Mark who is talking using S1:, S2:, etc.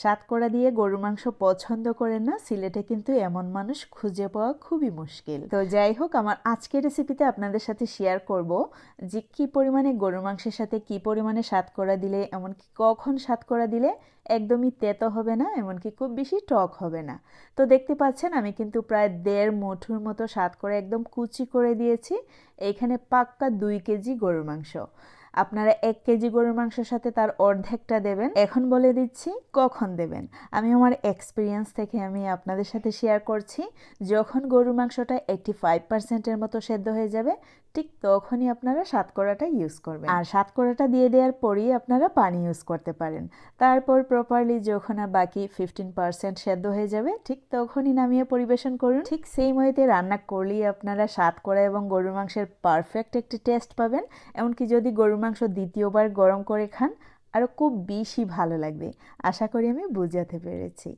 S1: সাতকড়া দিয়ে গরুর মাংস পছন্দ করেন না, সিলেটে কিন্তু এমন মানুষ খুঁজে পাওয়া খুবই মুশকিল। তো যাই হোক, আমার আজকের রেসিপিতে আপনাদের সাথে শেয়ার করব যে কি পরিমাণে গরুর মাংসের সাথে কি পরিমাণে সাতকড়া দিলে, এমনকি কখন সাতকড়া দিলে একদমই তেতো হবে না, এমনকি খুব বেশি টক হবে না। তো দেখতে পাচ্ছেন, আমি কিন্তু প্রায় দেড় মুঠুর মতো সাত করে একদম কুচি করে দিয়েছি। এইখানে পাক্কা দুই কেজি গরুর মাংস। আপনারা এক কেজি গরুর মাংসের সাথে তার অর্ধেকটা দেবেন। এখন বলে দিচ্ছি, কখন দেবেন? আমি আমার এক্সপিরিয়েন্স থেকে আমি আপনাদের সাথে শেয়ার করছি। যখন গরুর মাংসটা এইটটি ফাইভ পার্সেন্টের মতো সেদ্ধ হয়ে যাবে, ঠিক তখনই আপনারা সাতকড়াটা ইউজ করবেন। আর সাতকড়াটা দিয়ে দেওয়ার পরেই আপনারা পানি ইউজ করতে পারেন। তারপর প্রপারলি যখন আর বাকি ফিফটিন পার্সেন্ট সেদ্ধ হয়ে যাবে, ঠিক তখনই নামিয়ে পরিবেশন করুন। ঠিক সেই ওয়েতে রান্না করলেই আপনারা সাতকড়া এবং গরুর মাংসের পারফেক্ট একটি টেস্ট পাবেন। এমনকি যদি গরুর মাংস দ্বিতীয়বার গরম করে খান আরও খুব বেশি ভালো লাগবে। আশা করি আমি বুঝাতে পেরেছি।